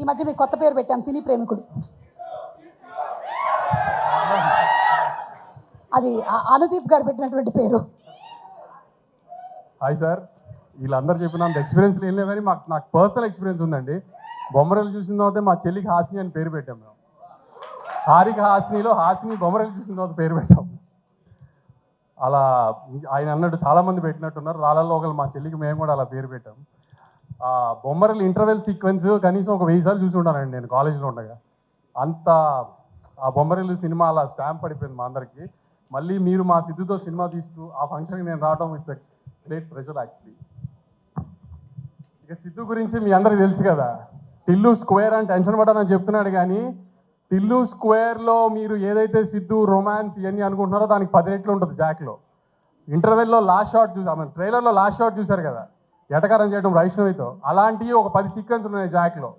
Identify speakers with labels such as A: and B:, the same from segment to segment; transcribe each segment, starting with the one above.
A: ఈ మధ్య మీకు కొత్త పేరు పెట్టాం సినీ ప్రేమికుడు. అది అనుదీప్ గారు పెట్టినటువంటి పేరు.
B: Hi sir. వీళ్ళందరూ చెప్పినంత ఎక్స్పీరియన్స్ ఏం లేవు కానీ మాకు నాకు పర్సనల్ ఎక్స్పీరియన్స్ ఉందండి. బొమ్మరలు చూసిన తర్వాత మా చెల్లికి హాసిని అని పేరు పెట్టాం మేము. హారిక హాసినిలో హాసిని బొమ్మరలు చూసిన తర్వాత పేరు పెట్టాం. అలా ఆయన అన్నట్టు చాలామంది పెట్టినట్టున్నారు. రాళ్ళలో ఒకళ్ళు మా చెల్లికి మేము కూడా అలా పేరు పెట్టాం. బొమ్మరలు ఇంటర్వెల్ సీక్వెన్స్ కనీసం ఒక వెయ్యి సార్లు చూసి ఉంటానండి నేను కాలేజీలో ఉండగా. అంత ఆ బొమ్మరలు సినిమా అలా స్టాంప్ పడిపోయింది మా అందరికి. మళ్ళీ మీరు మా సిద్ధితో సినిమా తీస్తూ ఆ ఫంక్షన్కి నేను రావడం ఇట్స్ గ్రేట్ ప్రెషర్ యాక్చువల్లీ. ఇక సిద్ధు గురించి మీ అందరికి తెలుసు కదా. టిల్లు స్క్వేర్ అని టెన్షన్ పడ్డానని చెప్తున్నాడు కానీ టిల్లు స్క్వేర్లో మీరు ఏదైతే సిద్ధు రొమాన్స్ ఇవన్నీ అనుకుంటున్నారో దానికి పది రెట్లు ఉంటుంది జాక్లో. ఇంటర్వెల్లో లాస్ట్ షాట్ చూసాం ట్రైలర్లో లాస్ట్ షాట్ చూశారు కదా. ఎటకారం చేయడం వైష్ణవితో అలాంటివి ఒక పది సీక్వెన్స్లు ఉన్నాయి జాక్లో.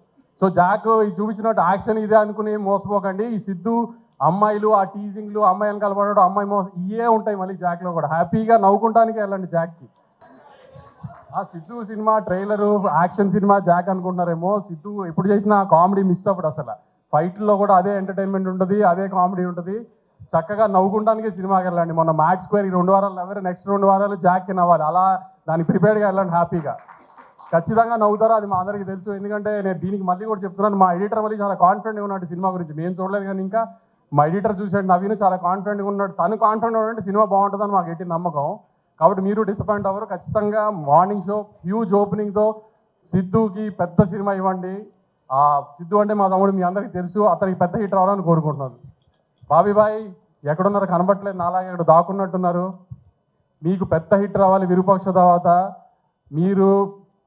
B: సో జాక్ ఇది చూపించినట్టు యాక్షన్ ఇదే అనుకుని మోసపోకండి. ఈ సిద్ధు అమ్మాయిలు ఆ టీజింగ్లు అమ్మాయిలు కలపడడం అమ్మాయి మోసం ఇవే ఉంటాయి మళ్ళీ జాక్లో కూడా. హ్యాపీగా నవ్వుకుంటానికి వెళ్ళండి జాక్కి. ఆ Siddhu cinema trailer action cinema Jack అనుకుంటున్నారేమో. సిద్ధు ఎప్పుడు చేసినా కామెడీ మిస్ అవ్వడు అసలు. ఫైట్లో కూడా అదే ఎంటర్టైన్మెంట్ ఉంటుంది అదే కామెడీ ఉంటుంది. చక్కగా నవ్వుకుంటానికి సినిమాకి వెళ్ళండి. మొన్న మ్యాచ్ స్క్వేర్ ఈ రెండు వారాలు నవ్వారు నెక్స్ట్ రెండు వారాలు జాక్కి నవ్వాలి. అలా దానికి ప్రిపేర్డ్గా వెళ్ళండి హ్యాపీగా. ఖచ్చితంగా నవ్వుతారో? అది మా అందరికీ తెలుసు. ఎందుకంటే నేను దీనికి మళ్ళీ కూడా చెప్తున్నాను మా ఎడిటర్ మళ్ళీ చాలా కాన్ఫిడెంట్గా ఉన్నాడు సినిమా గురించి. మేము చూడలేదు కానీ ఇంకా మా ఎడిటర్ చూసాడు నవీన్ చాలా కాన్ఫిడెంట్గా ఉన్నాడు. తను కాన్ఫిడెంట్ ఉన్నాడు సినిమా బాగుంటుందని మాకు ఎట్టి నమ్మకం. కాబట్టి మీరు డిసప్పాయింట్ అవ్వరు. ఖచ్చితంగా మార్నింగ్ షో హ్యూజ్ ఓపెనింగ్తో సిద్ధుకి పెద్ద సినిమా ఇవ్వండి. ఆ సిద్ధు అంటే మా తమ్ముడు మీ అందరికీ తెలుసు. అతనికి పెద్ద హిట్ రావాలని కోరుకుంటున్నాను. బాబీ బాయ్ ఎక్కడున్నారు కనబట్టలేదు నాలాగే ఇక్కడ దాక్కున్నట్టున్నారు. మీకు పెద్ద హిట్ రావాలి విరూపాక్ష తర్వాత. మీరు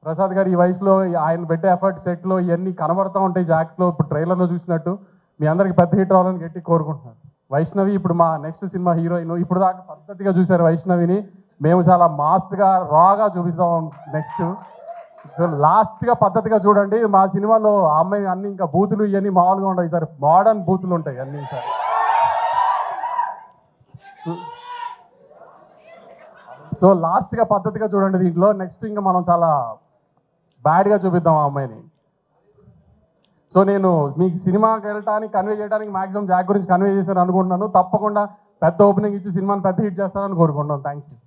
B: ప్రసాద్ గారు ఈ వయసులో ఆయన పెట్టే ఎఫర్ట్ సెట్లో ఇవన్నీ కనబడతా ఉంటాయి జాక్లో ఇప్పుడు ట్రైలర్లో చూసినట్టు. మీ అందరికి పెద్ద హిట్ రావాలని గట్టి కోరుకుంటున్నాను. వైష్ణవి ఇప్పుడు మా నెక్స్ట్ సినిమా హీరోయిన్. ఇప్పుడు దాకా పద్ధతిగా చూశారు వైష్ణవిని. మేము చాలా మాస్గా రాగా చూపిస్తాం నెక్స్ట్ లాస్ట్గా పద్ధతిగా చూడండి. మా సినిమాలో ఆ అమ్మాయి అన్ని ఇంకా బూతులు ఇవన్నీ మామూలుగా ఉంటాయి సార్ మోడర్న్ బూతులు ఉంటాయి అన్నీ సార్ సో లాస్ట్గా పద్ధతిగా చూడండి దీంట్లో. నెక్స్ట్ ఇంకా మనం చాలా బ్యాడ్గా చూపిద్దాం ఆ అమ్మాయిని. సో నేను మీకు సినిమాకి వెళ్ళడానికి కన్వే చేయడానికి మాక్సిమం జాక్ గురించి కన్వే చేశాను అనుకుంటున్నాను. తప్పకుండా పెద్ద ఓపెనింగ్ ఇచ్చి సినిమాని పెద్ద హిట్ చేస్తానని కోరుకుంటున్నాను. Thank you